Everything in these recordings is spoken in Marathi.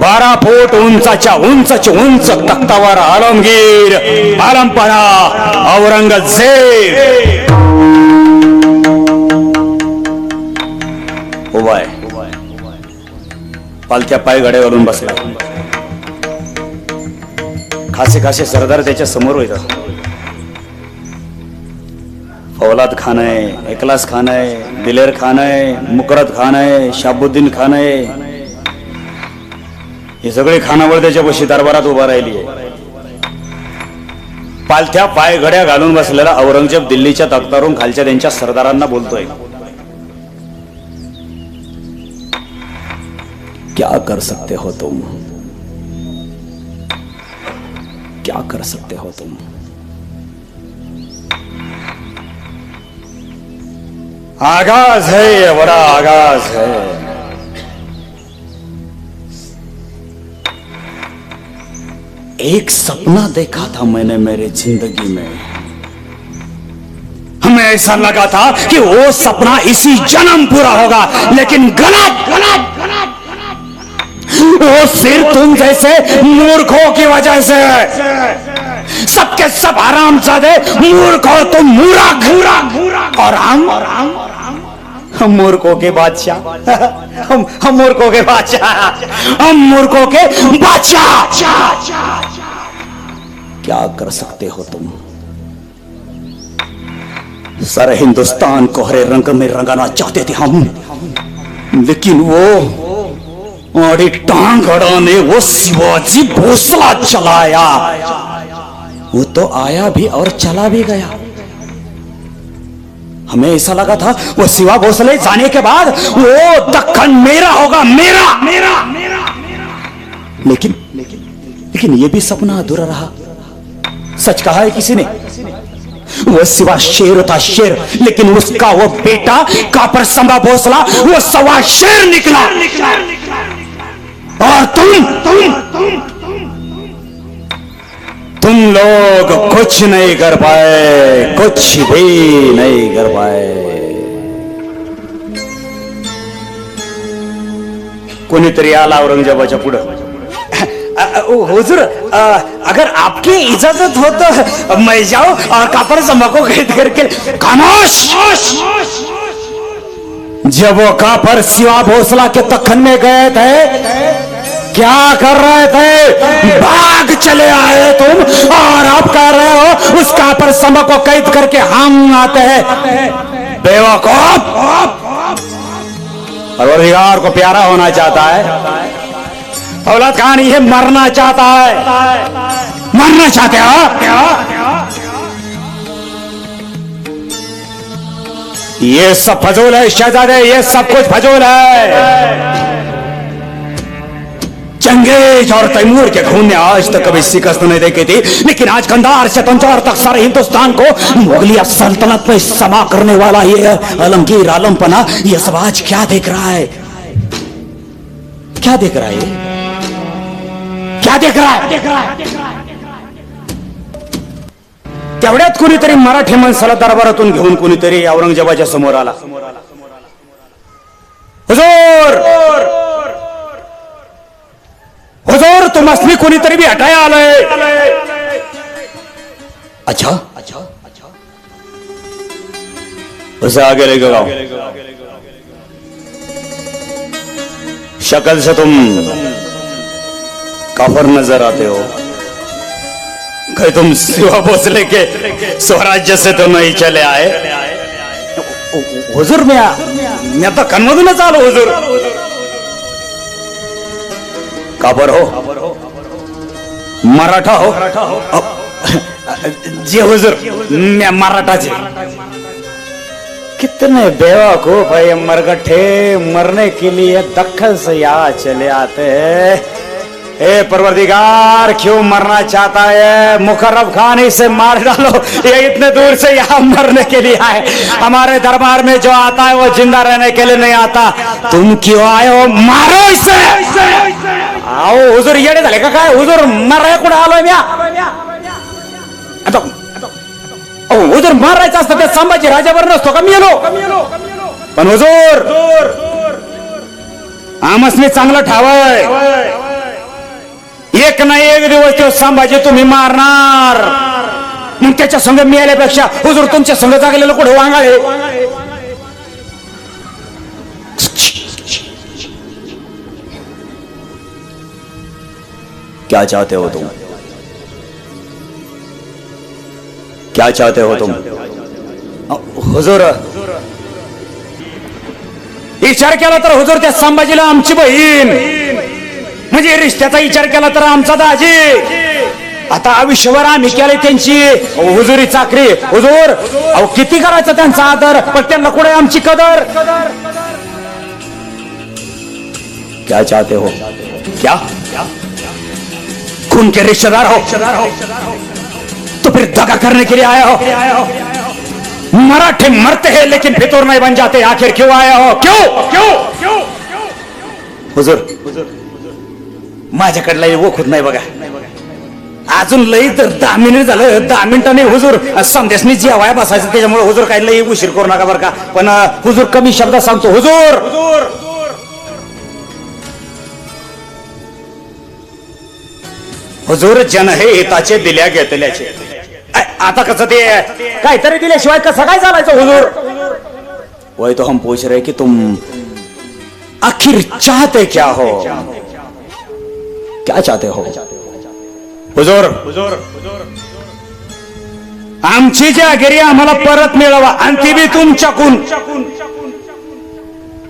बारा फूट उंचाच्या उंचच उंच तख्तावर आलमगीर आलमपणा औरंगजेब. उभाय पालथ्या पाय घडे घालून बसला खासे खासे सरदार त्याच्यासमोर होत फौलाद खान आहे एकलास खान आहे दिलेर खान आहे मुकरत खान आहे शाबुद्दीन खान आहे. हे सगळे खानावळ त्याच्यापाशी दरबारात उभा राहिली आहे पालथ्या पायघड्या घालून बसलेला औरंगजेब दिल्लीच्या तख्तारून खालच्या त्यांच्या सरदारांना बोलतोय. क्या कर सकते हो तुम? क्या कर सकते हो तुम? आगाज है ये बड़ा आगाज है। एक सपना देखा था मैंने मेरे ज़िंदगी में। हमें ऐसा लगा था कि वो सपना इसी जन्म पूरा होगा, लेकिन गलत गलत गलत। वो सिर तुम जैसे मूर्खों की वजह से। सबके सब आराम जादे मूर्ख हो तुम मूर्ख। घूरा और हम और हम हम मूर्खों के बादशाह। हम हम मूर्खों के बादशाह। हम मूर्खों के बादशाह। क्या कर सकते हो तुम? सारे हिंदुस्तान को हरे रंग में रंगाना चाहते थे हम। लेकिन वो और टांग अड़ाने वो शिवाजी भोसला चलाया। वो तो आया भी और चला भी गया। हमें ऐसा लगा था, वो शिवा भोसले जाने के बाद, वो दक्कन मेरा होगा मेरा मेरा मेरा। लेकिन लेकिन लेकिन ये भी सपना अधूरा रहा। सच कहा है किसी ने? वो सिवा शेर था शेर, लेकिन उसका वो बेटा कापर संभा भोसला, वो सवा शेर निकला। और तुम तुम तुम लोग कुछ नहीं कर पाए, कुछ भी नहीं कर पाए। कोणीतरी आला औरंगजेबाच्या पुढं। हुजूर अगर आपकी इजाज़त हो तो मैं जाऊँ और कापर को खरीद करके खामोश! जब वो कापर सिवा भोसला के तखन में गए थे, क्या कर रहे थे? भाग चले आए तुम और आप कह रहे हो, उस कापर समा को कैद करके हम आते हैं। बेवकूफ़! परवरदिगार को प्यारा होना चाहता है। औलाद खान ये मरना चाहता है। मरना चाहते हो? ये सब फजूल है, शहजादे, ये सब कुछ फजूल है। चंगेज और तैमूर के खून ने आज तक कभी शिकस्त नहीं देखी थी, लेकिन आज कंधार से तंजौर तक सारे हिंदुस्तान को मुगलिया सल्तनत में समा करने वाला ये आलमगीर, आलमपना, ये सब आज क्या देख रहा है? क्या देख रहा है है देख रहा तेवढ्यात कोणीतरी मराठी माणसाला दरबारातून घेऊन कोणीतरी औरंगजेबाच्या समोर आला. हुजूर! हुजूर तुम्हाला कोणीतरी बी हटाय आलंय. अच्छा? अच्छा अच्छा उसे आगे शकल गाओ से तुम. काफर नजर आते हो। कहीं तुम सिवा भोसले के स्वराज्य से तो नहीं चले आए। हुजूर मी मी आता कन्मधूनच आलो हुजूर। काबर हो। मराठा हो। जी हुजूर मैं जी। कितने बेवकूफ है भाई मरगठे मरने के लिए दखल से यहाँ चले आते हैं। ए परवरदिगार क्यों मरना चाहता है? मुकर्रब खान इसे मार डालो। ये इतने दूर से यहाँ मरने के लिए आए। हमारे दरबार में जो आता है वो जिंदा रहने के लिए नहीं आता। तुम क्यों आए हो? मारो इसे! आओ हुजूर येडे झाले का काय हुजूर माराय कुठं आलोय म्या? आता अहो, हुजूर मारायचं असतं त्या संभाजी राजावर नसतो का मी पण हुजूर आमसने चांगलं ठावय एक ना एक दिवस तो संभाजी तुम्ही मारणार. मग त्याच्या संघ मिळाल्यापेक्षा हुजूर तुमच्या संघ जागलेलं कुठे वांगाळे क्या चाहते हो तुम? क्या चाहते हो तुम? हुजूर. विचार केला तर हुजूर त्या संभाजीला आमची बहीण. म्हणजे रिश्त्याचा विचार केला तर आमचा दाजी. आता आयुष्यभर आम्ही केले त्यांची. हुजुरी चाकरी हुजूर. अहो किती करायचं त्यांचा आदर? पण त्यांना कुठे आमची कदर? क्या चाहते हो? क्या? खून के रिश्तेदार हो। तो फिर दगा करने के लिए आया हो। मराठे मरते हैं लेकिन फितूर नहीं बन जाते। आखिर क्यों आया हो? क्यों? क्यों? क्यों? हुजूर हुजूर। लई ओखूत नाही बघा. अजून लई तर दहा मिनिट झालं दहा मिनिटांनी हुजूर संदेशनी जेवाय बसायचं त्याच्यामुळे हुजूर काही लई उशीर करू नका बरं का. पण हुजूर कमी शब्दात सांगतो. हुजूर! हुजूर! जन हे हिताचे दिल्या घेतल्याचे. आता कसं ते काहीतरी दिल्याशिवाय कसं काय चालायचं हुजूर? वही तो हम पूछ रहे कि तुम आखिर चाहते क्या हो? क्या चाहते हो हुजूर आमची जागिरी आम्हाला परत मिळवा आणि ती बी तुमच्याकून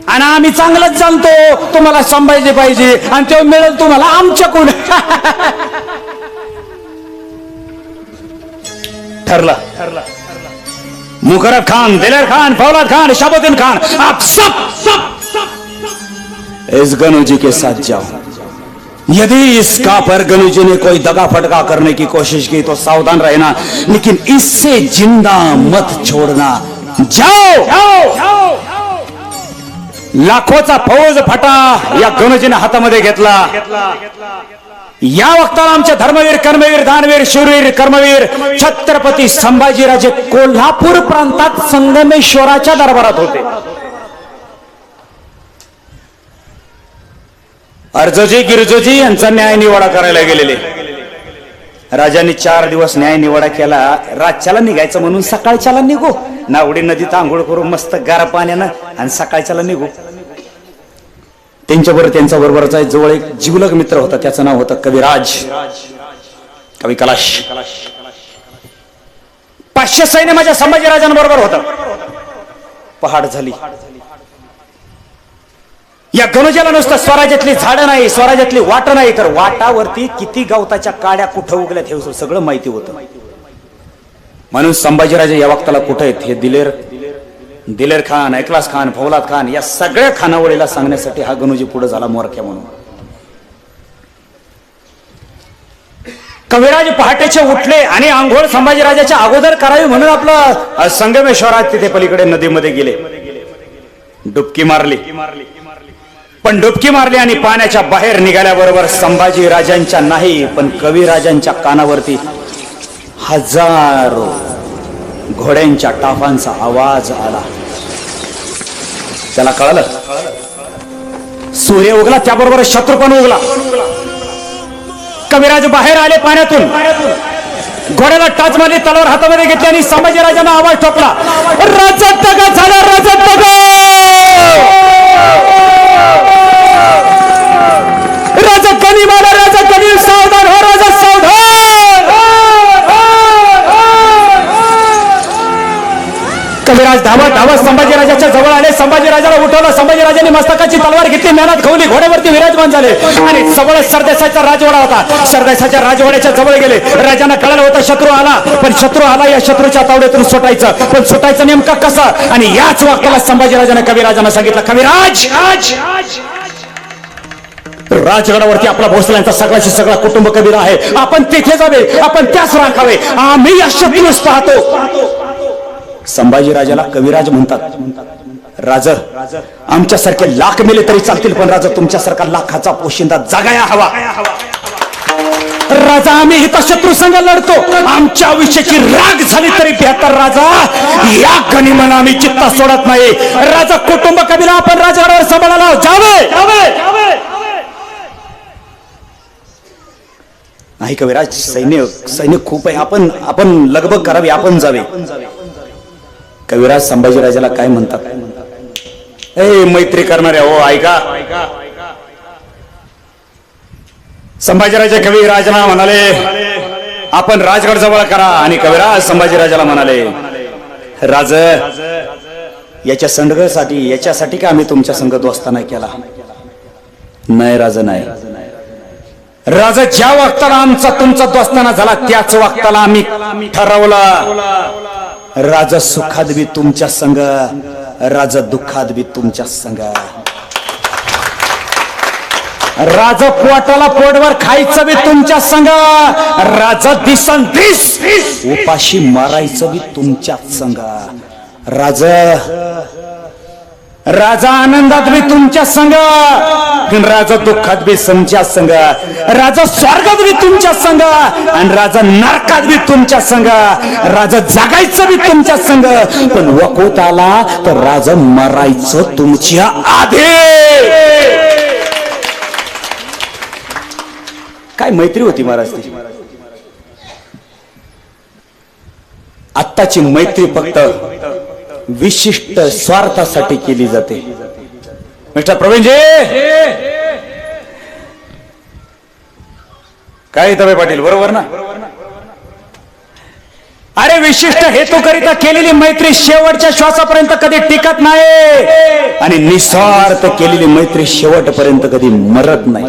आणि आम्ही चांगलंच जाणतो तुम्हाला संभायचे पाहिजे आणि ते मिळेल तुम्हाला आमच्याकून ठरला मुकरब खान दिलेर खान फौलाद खान शहाबुद्दीन खान आप सब सब इस गनु जी के साथ जाओ यदि इसका पर गनु जी ने कोई दगा फटका करने की कोशिश की तो सावधान रहना लेकिन इससे जिंदा मत छोड़ना। जाओ! जाओ! लाखोचा फौज फटा या गणुजीने हातामध्ये घेतला। या वक्ताला आमचे धर्मवीर कर्मवीर दानवीर शूरवीर कर्मवीर छत्रपती संभाजीराजे कोल्हापूर प्रांतात संगमेश्वराच्या दरबारात होते। अर्जोजी गिरजोजी यांचा न्याय निवाडा करायला गेलेले. राजांनी चार दिवस न्याय निवाडा केला. रातच्याला निघायचं म्हणून सकाळच्याला निघू. नावडी नदीत आंघोळ करून मस्त गार पाण्यानं आणि सकाळच्याला निघू. त्यांच्या बरोबर त्यांच्या बरोबरचा जवळ एक जिवलग मित्र होता. त्याचं नाव होतं कविराज. कवी कलाश. पाचशे सैन्य माझ्या संभाजीराजांबरोबर होतं. पहाड झाली. या गणुजाला नुसतं स्वराज्यातली झाडं नाही स्वराज्यातली वाट नाही तर वाटावरती किती गवताच्या काड्या कुठं उगल्यात हे सगळं माहिती होतं. म्हणून संभाजीराजे या वक्ताला कुठं आहेत हे दिलेर दिलेर खान ऐकलास खान फौलाद खान या सगळ्या खानावळीला सांगण्यासाठी हा गणुजी पुढे झाला मोरख्या म्हणून. कविराज पहाटेचे उठले आणि आंघोळ संभाजीराजाच्या अगोदर करावी म्हणून आपलं संगमेश्वर संगमेश्वरात तिथे पलीकडे नदीमध्ये गेले. डुबकी मारली मारली. पण डुबकी मारली आणि पाण्याच्या बाहेर निघाल्याबरोबर संभाजी राजांच्या नाही पण कविराजांच्या कानावरती हजारो घोड्यांच्या टापांचा आवाज आला. त्याला कळलं? सूर्य उगला त्याबरोबर शत्रू पण उगला. कविराज बाहेर आले पाण्यातून. घोड्याला टाच मारली तलवार हातामध्ये घेतली आणि संभाजीराजांना आवाज ठोकला राजत तगा झाला राजत राजा कनी मारा राजा कनी सावधान हो राजा सावधान कविराज धावत धावत संभाजीराजाच्या जवळ आले. संभाजीराजाला उठवलं. संभाजीराजांनी मस्तकाची तलवार घेतली. मेहनत खवली घोड्यावरती विराजमान झाले. आणि जवळ सरदेशाचा राजवाडा होता. सरदेशाच्या राजवाड्याच्या जवळ गेले. राजांना कळलं होतं शत्रू आला. पण शत्रू आला या शत्रूच्या तावड्यातून सुटायचं. पण सुटायचं नेमकं कसं? आणि याच वाक्याला संभाजीराजाने कविराजांना सांगितलं कविराज राजगडावरती आपला भोसल्यांचा सगळ्याशी सगळा कुटुंब कबीर आहे. आपण तिथे जावे. आपण त्याच राखावे. आम्ही या शत्रूस पाहतो. संभाजी राजाला कविराज म्हणतात. राज आमच्यासारखे लाख मेले तरी चालतील पण राजा तुमच्यासारखा लाखाचा पोशिंदा जगाया हवा. राजा आम्ही हित शत्रू संघ लढतो. आमच्या आयुष्याची राग झाली तरी बेहतर राजा. या गनिमन आम्ही चित्ता सोडत नाही. राजा कुटुंब कबिला आपण राजगडावर सांभाळायला जावे! जावे! नाही कविराज सैन्य सैन्य खूप आहे. आपण आपण लगबग करावी आपण जावे. कविराज संभाजीराजाला काय म्हणतात? ए मैत्री करणाऱ्या हो ऐका. संभाजीराजे कविराजना म्हणाले आपण राजगड जवळ करा आणि कविराज संभाजीराजाला म्हणाले राज याच्या संडगसाठी याच्यासाठी का आम्ही तुमच्या संघ दोस्ताना केला? नाही राज नाही. राजा ज्या वाक्ताला आमचा तुमचा दोस्ताना झाला त्याच वाक्ताला आम्ही ठरवलं. राजा सुखात बी तुमच्या संग राजा दुःखात बी तुमच्या संग. राजा पोटाला पोटवर खायचं बी तुमच्या संग राजा दिसन दिस उपाशी मारायचं बी तुमच्या संग. राजा राजा आनंदात बी तुमच्या संग. राजा दुःखात बी तुमच्या संग. राजा स्वर्गात बी तुमच्या संग. आणि राजा नरकात बी तुमच्या संग. राजा जगायचं बी तुमच्या संग. पण वकूत आला तर राजा मरायचं तुमच्या आधी. काय मैत्री होती महाराज ती? आत्ताची मैत्री फक्त विशिष्ट स्वार्थासाठी केली जाते. मिस्टर प्रवीणजी! काय तबे पाटील बरोबर ना? अरे विशिष्ट हेतूकरिता केलेली मैत्री शेवटच्या श्वासापर्यंत कधी टिकत नाही. आणि निस्वार्थ केलेली मैत्री शेवटपर्यंत कधी मरत नाही.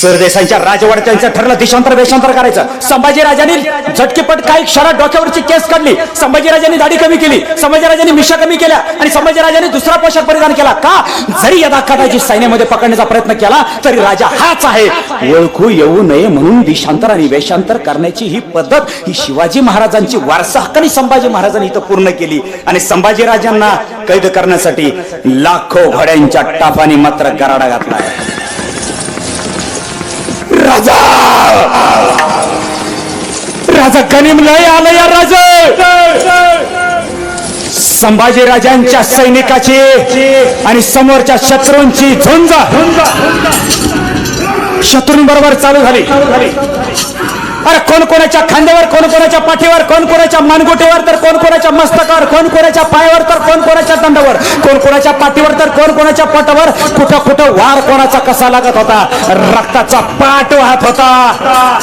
सरदेशांच्या राजवाड्यांचं ठरलं देशांतर वेशांतर करायचं. संभाजीराजांनी झटकेपट काही क्षणात डोक्यावरची केस काढली. संभाजीराजांनी दाढी कमी केली. संभाजीराजांनी मिशा कमी केल्या आणि संभाजीराजांनी दुसरा पोशाख परिधान केला. का? जरी यदाकदाची सैन्यामध्ये पकडण्याचा प्रयत्न केला तरी राजा हाच आहे. ओळखू येऊ नये म्हणून देशांतर आणि वेशांतर करण्याची ही पद्धत ही शिवाजी महाराजांची वारसा हक्काने संभाजी महाराजांनी इथं पूर्ण केली. आणि संभाजीराजांना कैद करण्यासाठी लाखो घोड्यांच्या टापाने मात्र गराडा घातला राजा राजा गनिम लय आलं या राजा. संभाजी राजांच्या सैनिकाची आणि समोरच्या शत्रूंची झुंज. शत्रूंबरोबर चालू झाली. अरे कोण कोणाच्या खांद्यावर कोण कोणाच्या पाठीवर कोण कोणाच्या मानगुटीवर तर कोण कोणाच्या मस्तकावर कोण कोणाच्या पायावर तर कोण कोणाच्या दंडावर कोण कोणाच्या पाठीवर तर कोण कोणाच्या पोटावर कुठं कुठं वार कोणाचा कसा लागत होता? रक्ताचा पाठ वाहत होता.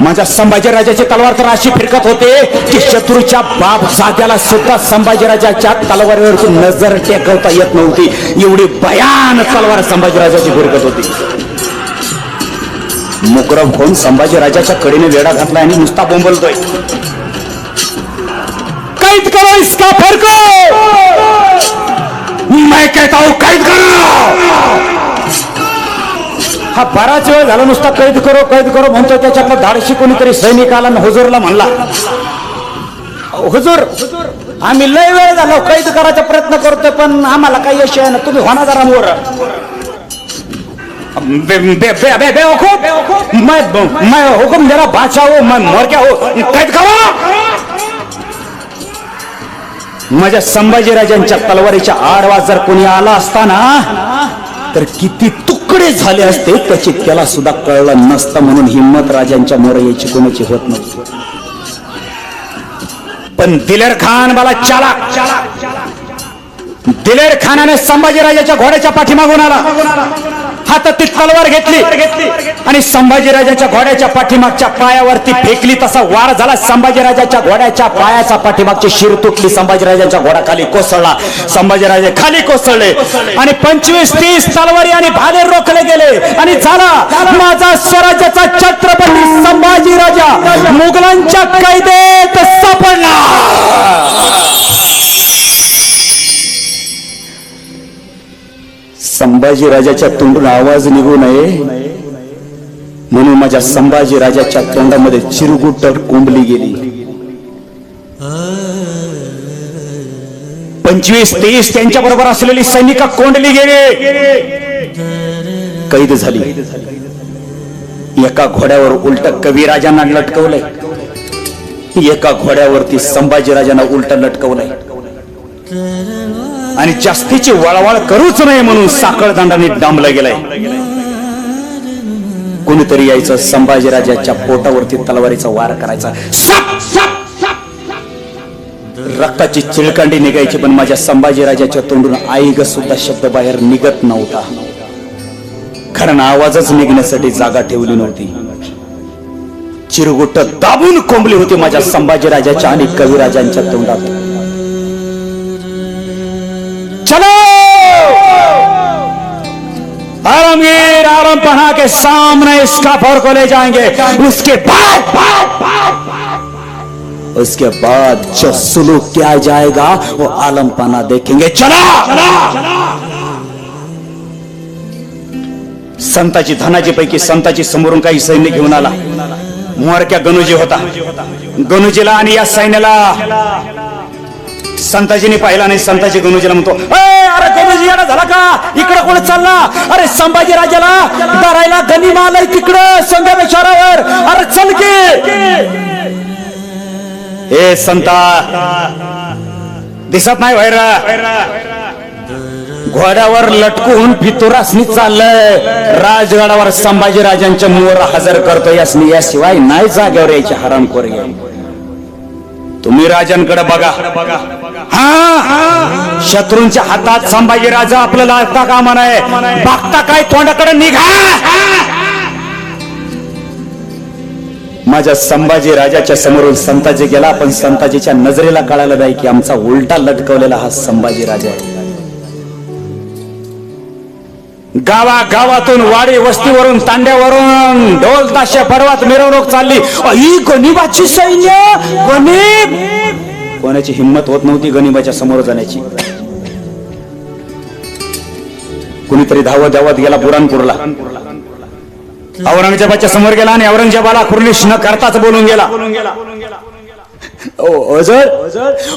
माझ्या संभाजीराजाची तलवार तर अशी फिरकत होते की शत्रूच्या बाप साध्याला सुद्धा संभाजीराजाच्या तलवारीवर नजर टेकवता येत नव्हती. एवढी भयान तलवार संभाजीराजाची फिरकत होती. मुकरम होऊन संभाजीराजाच्या कडेने वेढा घातला आणि नुसता बोंबलतोय. कैद करो इसका फरक! मैं कहता हूं कैद करो! हा बराच वेळ झाला नुसता कैद करो कैद करो म्हणतो त्याच्यातला धाडशी कोणीतरी सैनिक आला हुजूरला म्हणला. हुजूर आम्ही लय वेळ झालो कैद करायचा प्रयत्न करतोय पण आम्हाला काही यश आहे ना तुम्ही होणार जरा बे, बे, बे, मैं मैं हुक्म जरा बादशाह हूं मैं मर क्या हो? कैद करो! माझ्या संभाजीराजांच्या तलवारीच्या आडवा जर कोणी आला असताना तर किती तुकडे झाले असते त्याची त्याला सुद्धा कळलं नसतं म्हणून हिंमत राजांच्या मोर यायची कोणाची होत नव्हती. पण दिलेर खान मला चालाक दिलेर खानाने संभाजीराजाच्या घोड्याच्या पाठीमागून आला. हातात ती तलवार घेतली. आणि संभाजीराजाच्या घोड्याच्या पाठीमागच्या पायावरती फेकली. तसा वार झाला. संभाजीराजाच्या घोड्याच्या पायाचा पाठीमागची शिर तुटली. संभाजीराजाच्या घोडा खाली कोसळला. संभाजीराजे खाली कोसळले. आणि पंचवीस तीस तलवारी आणि भाले रोखले गेले. आणि झाला. माझा स्वराज्याचा छत्रपती संभाजीराजा. मुघलांच्या कैदेत सापडला. संभाजी राजाच्या तोंडून आवाज निघू नये. म्हणून माझ्या संभाजी राजाच्या तोंडामध्ये चिरगुटर कोंबली गेली. पंचवीस तेवीस त्यांच्या बरोबर असलेली सैनिक कोंडली गेली. कैद झाली. एका घोड्यावर उलट कविराजांना लटकवलंय. एका घोड्यावरती संभाजीराजांना उलट लटकवलंय. आणि जास्तीची वळवळ करूच नाही म्हणून साखळदंडाने डांबलं गेलंय. कोणीतरी यायचं संभाजीराजाच्या पोटावरती तलवारीचा वार करायचा. रक्ताची चिळकांडी निघायची पण माझ्या संभाजीराजाच्या तोंडून आई ग सुद्धा शब्द बाहेर निघत नव्हता. कारण आवाजच निघण्यासाठी जागा ठेवली नव्हती. चिरगुट्ट दाबून कोंबली होती माझ्या संभाजीराजाच्या आणि कविराजांच्या तोंडात. चलो। आलमगीर आलम पना के सामने इसका फौर को ले जाएँगे। उसके बाद उसके बाद जो सुलूक किया जाएगा, वो आलम पना देखेंगे। चला संताची धनाजी पैकी संताची समोरून काही सैन्य घेऊन आला मोरक्या गणुजी होता? गणुजीला आणि या सैन्याला संताजीने पाहिला नाही संताजी गणूजीला म्हणतो अरे गणूजी याला झाला का? इकडे कोण चालला? अरे संभाजी राजाला धरायला गनिमा आलाय तिकडं संगमेश्वरावर अरे चल की. ए संता दिसत नाही व्हायरा घोड्यावर लटकून फितुरासनी चाललंय. राजगडावर संभाजी राजांच्या मोर हजर करतो यासनी याशिवाय नाही जाग्यावर यायची हराम तुम्ही राजांकडे बघा. हा शत्रूंच्या हातात संभाजी राजा आपलं लागता का म्हणाय? बघता काय तोंडाकडे निघा. माझ्या संभाजी राजाच्या समोरून संताजी गेला पण संताजीच्या नजरेला कळालं नाही की आमचा उलटा लटकवलेला हा संभाजी राजा आहे. गावा गावातून वाडी वस्तीवरून तांड्यावरून ढोल ताशा पर्वात मिरवणूक चालली. ही गणिबाची सैन्य गणिब! कोणाची हिंमत होत नव्हती गणिबाच्या समोर जाण्याची. कुणीतरी धावत धावत गेला बुरानपूरला औरंगजेबाच्या समोर गेला आणि औरंगजेबाला खुर्निश न करताच बोलून गेला. ओ ओजर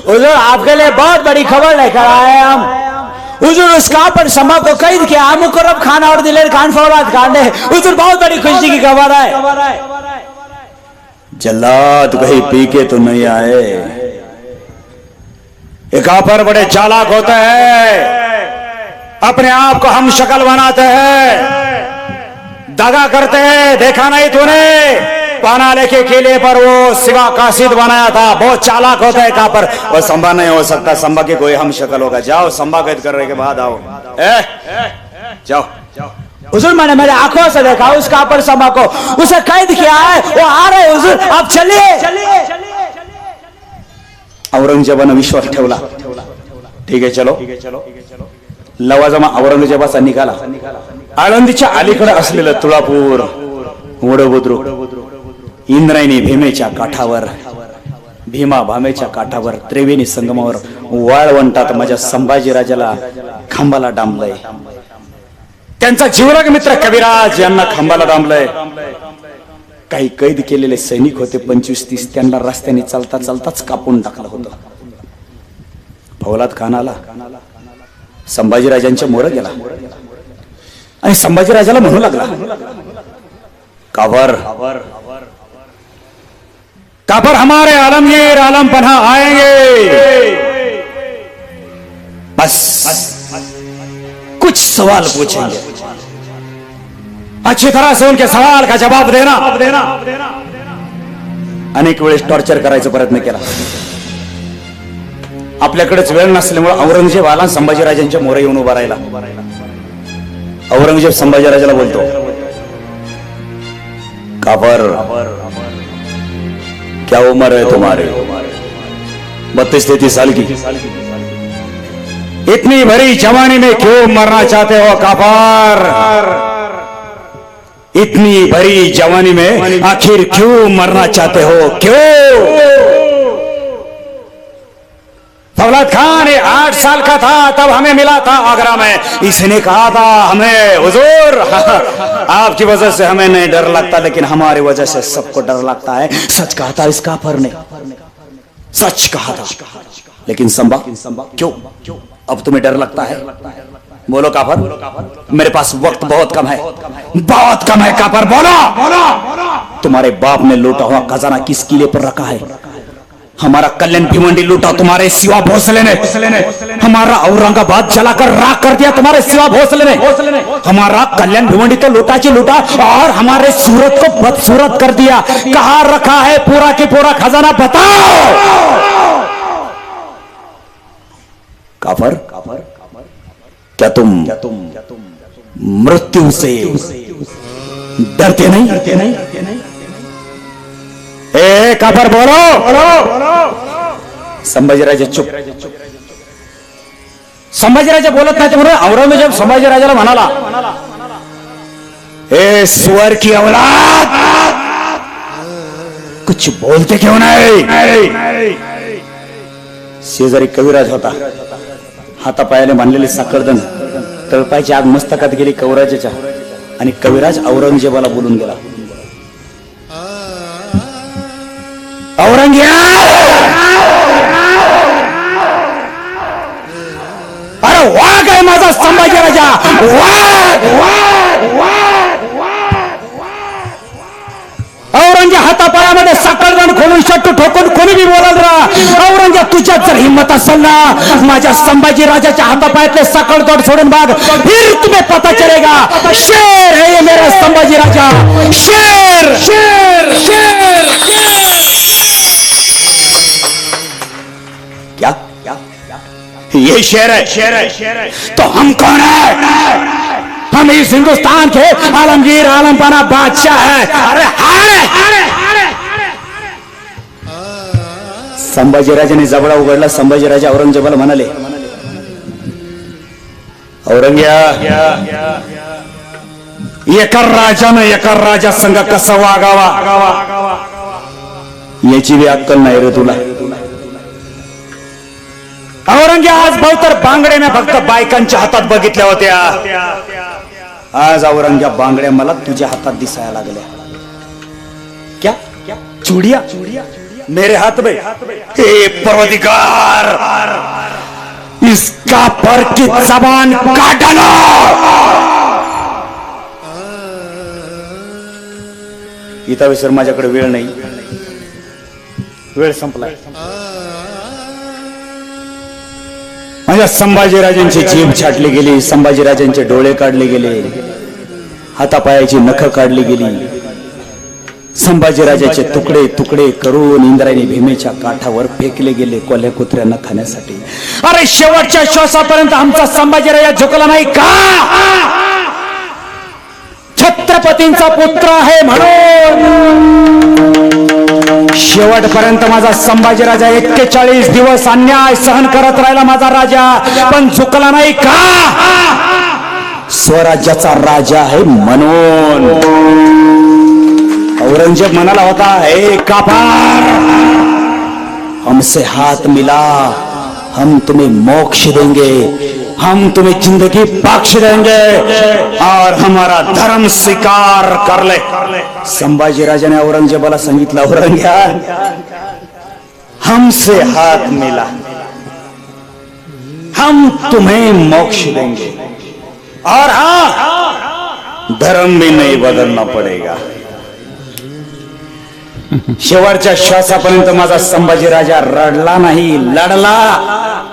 ओजर आपके बहुत बड़ी खबर लेकर आए हम हुजूर उस कापड़ समा को कैद किया मुकरब खान और दिलेर खान फौलाद खान ने बहुत बड़ी खुशी की खबर है। जल्लाद कहीं पी के तो नहीं आए। एक कापर बड़े चालाक होते हैं। अपने आप को हम शक्ल बनाते हैं। दगा करते हैं, देखा नहीं तूने। पाना लेके किले पर वो सिवा कासिद बनाया था। बहुत चालाक होता है कहाँ पर। वो संभा नहीं हो सकता। संभा की कोई हम शक्ल होगा। जाओ संभा कैद करने के बाद आओ। ए, जाओ। हुजूर मैंने मेरे आंखों से देखा उस कापर समा को। उसे कैद किया है। वो आ रहे हुजूर। आप चलिए। औरंगजेबानं विश्वास ठेवला। ठीक आहे चलो। लवाजमा औरंगजेबाचा निघाला आळंदीच्या अलीकडे असलेलं तुळापूर वडबुद्रुक इंद्रायणी भीमेच्या काठावर भीमा भामेच्या काठावर त्रिवेणी संगमावर वाळवंटात माझ्या संभाजीराजाला खांबाला डांबलंय. त्यांचा जीवलग मित्र कविराज यांना खांबाला डांबलंय. काही कैद केलेले सैनिक होते पंचवीस तीस त्यांना रस्त्याने चालता चालताच कापून टाकलं होतं. फौलाद खानाला संभाजीराजांच्या मोर गेला. आणि संभाजीराजाला म्हणू लागला कावर काबर हमारे आलमगीर आलम पन्हा आएंगे। बस कुछ सवाल पूछेंगे। अच्छी तरह से उनके सवाल का जवाब देना। अनेक वेळेस टॉर्चर करायचा प्रयत्न केला। आपल्याकडेच वेळ नसल्यामुळे औरंगजेब आला संभाजीराजांच्या मोरे येऊन उभा राहिला। औरंगजेब संभाजीराजाला बोलतो काबर क्या उम्र है तुम्हारे? बत्तीस तैतीस साल की। इतनी भरी जवानी में क्यों मरना चाहते हो काफार? इतनी भरी जवानी में आखिर क्यों मरना चाहते हो? क्यों? फौलाद खान आठ साल का था, तब हमें मिला था आगरा में। इसने कहा था, हमें, हुजूर, आपकी वजह से हमें नहीं डर लगता, लेकिन हमारी वजह से सबको डर लगता है। सच कहा था इस काफर ने। सच कहा था। लेकिन संभा क्यों? अब तुम्हें डर लगता है? बोलो काफर। मेरे पास वक्त बहुत कम है। बहुत कम है, काफर। बोलो। बोलो तुम्हारे बाप ने लूटा हुआ खजाना किस किले पर रखा है? हमारा कल्याण भिवंडी लूटा तुम्हारे सिवा भोसले ने। हमारा औरंगाबाद जलाकर राख कर दिया तुम्हारे सिवा भोसले ने। हमारा कल्याण भिवंडी तो लूटा की लूटा और हमारे सूरत को बदसूरत कर दिया। कहा रखा है पूरा की पूरा खजाना बताओ। काफर, क्या तुम क्या तुम क्या तुम मृत्यु से डरते नहीं डरते नहीं? ए कापर बोलो। संभाजीराजे चुप। संभाजीराजे बोलत नाही म्हणून औरंगजेब संभाजीराजाला म्हणाला ए सुवर की औलाद कुछ बोलते क्यों नाही? शेजारी कविराज होता. हातापायाने बांधलेली साखरदन तळपायची आग मस्तकात गेली कविराजाच्या आणि कविराज औरंगजेबाला बोलून गेला. औरंगजेब! अरे वा काय माझा संभाजी राजा वा वा वा औरंगे हातापायामध्ये साखरदान खोलून शट्टू ठोकून कोणी बी बोलाल रा. औरंगे तुझ्यात जर हिंमत असेल ना माझ्या संभाजी राजाच्या हातापायातले साखरदोड सोडून बाग फिर तुम्हें पता चलेगा शेर है ये मेरा संभाजी राजा. शेर शेर शेर क्या क्या ये शेर है शेर है शेर है. तो हम कौन है? हम इस हिंदुस्तान के आलमगीर आलमपाना बादशाह है। अरे संभाजीराजाने जबडा उघडला संभाजीराजा औरंगजेबाला म्हणाले औरंग्या एका राजानं एका राजा संघ कसा वागावा? याची बी अक्कल नाही रे तुला. औरंग्या आज बहुतर बांगड्याने फक्त बायकांच्या हातात बघितल्या होत्या. आज औरंग्या बांगड्या मला तुझ्या हातात दिसायला लागल्या. क्या? चुडिया? मेरे हाथ में? हे परवदिगार! इसका पर की जबान काटना! गीता विसर माझ्याकडे वेळ नाही. वेळ संपलाय. म्हणजे संभाजीराजांची जीभ छाटली गेली संभाजीराजांचे डोळे काढले गेले हातापायाची नख काढली गेली. संभाजीराजाचे तुकडे तुकडे करून इंद्रायणी भीमेच्या काठावर फेकले गेले कोल्हे कुत्र्यांना खाण्यासाठी. अरे शेवटच्या श्वासापर्यंत आमचा संभाजीराजा झुकला नाही का? छत्रपतींचा पुत्र आहे म्हणून. शेवटपर्यंत माझा संभाजीराजा एक्केचाळीस दिवस अन्याय सहन करत राहिला माझा राजा. पण चुकला नाही का? स्वराज्याचा राजा आहे म्हणून औरंगजेब म्हणाला होता हे कापार हमसे हाथ मिला हम तुम्हें मोक्ष देंगे. हम तुम्हें जिंदगी बख्श देंगे और हमारा धर्म स्वीकार कर ले। संभाजी राजाने औरंगजेबाला सांगितलं औरंग्या हमसे हाथ मिला। हम तुम्हें मोक्ष देंगे। और हा धर्म भी नहीं बदलना पड़ेगा। शेवटच्या श्वासापर्यंत माझा संभाजी राजा रडला नाही लढला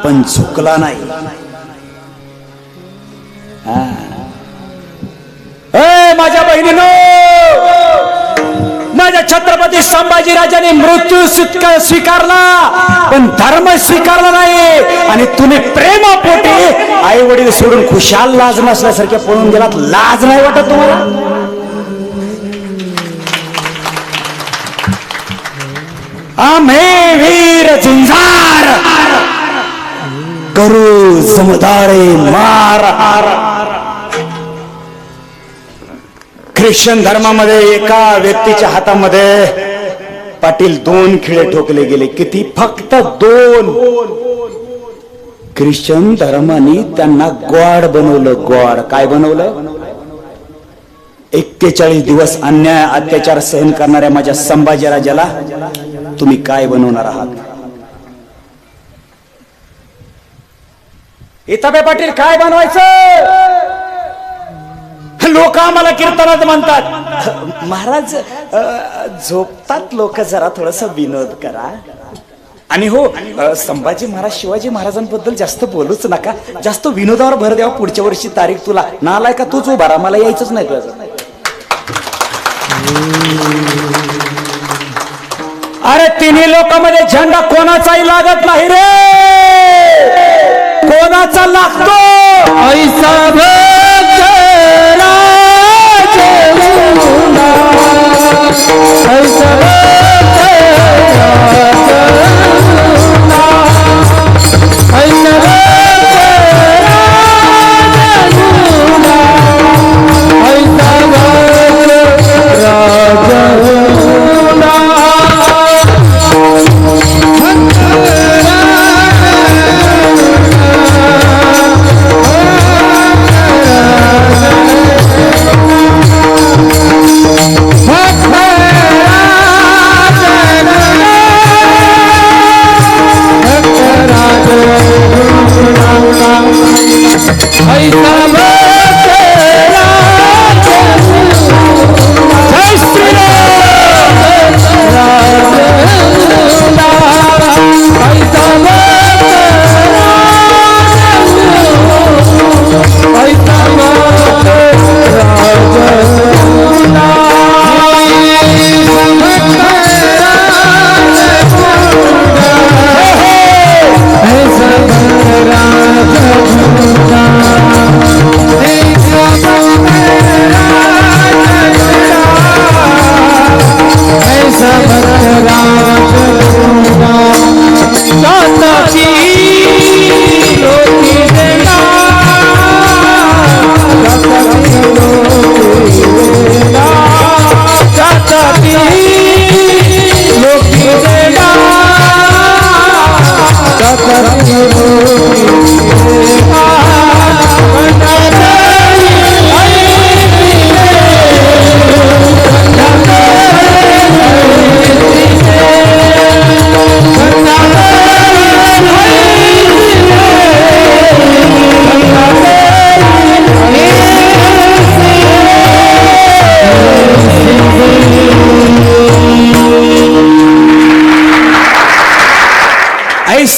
पण झुकला नाही. माझ्या बहिणीनो! माझ्या छत्रपती संभाजी राजाने मृत्यू स्वीकारला पण धर्म स्वीकारला नाही. आणि तुम्ही प्रेमापोटी आई वडील सोडून खुशाल लाज नसल्यासारख्या पळून गेलात लाज नाही वाटत तुम्हाला? आम्ही वीर झुंजार करू समुदारे मार ख्रिश्चन धर्मामध्ये एका व्यक्तीच्या हातामध्ये पाटील दोन खिळे ठोकले गेले. किती? फक्त दोन. ख्रिश्चन धर्माने त्यांना ग्वाड बनवलं. गॉड काय बनवलं? एक्केचाळीस दिवस अन्याय अत्याचार सहन करणाऱ्या माझ्या संभाजी राजाला तुम्ही काय बनवणार आहात? इथाबे पाटील काय बनवायचं? लोक आम्हाला कीर्तनात म्हणतात. महाराज झोपतात लोक जरा थोडस विनोद करा. आणि हो संभाजी महाराज शिवाजी महाराजांबद्दल जास्त बोलूच नका. जास्त विनोदावर भर द्यावा पुढच्या वर्षी तारीख तुला. नालाय का तूच उभा राहा मला यायचंच नाही तुझं अरे तिन्ही लोकांमध्ये झेंडा कोणाचाही लागत नाही रे. कोणाचा लागतो? ऐसा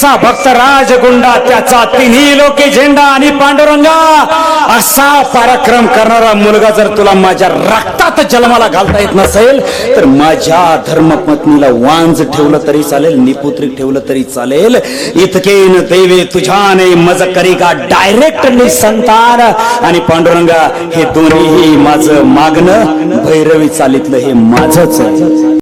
असा भक्त राजगुंडा त्याचा तिन्ही लोके झेंडा आणि पांडुरंगा. असा पराक्रम करणारा मुलगा जर तुला माझ्या रक्तात जन्माला घालता येत नसेल तर माझ्या धर्मपत्नीला वांज ठेवलं तरी चालेल निपुत्रिक ठेवलं तरी चालेल. इतकेन देवे तुझ्याने मज करी का डायरेक्टली संतान. आणि पांडुरंगा हे दोन्हीही माझं मागणं. भैरवी चालितलं हे माझच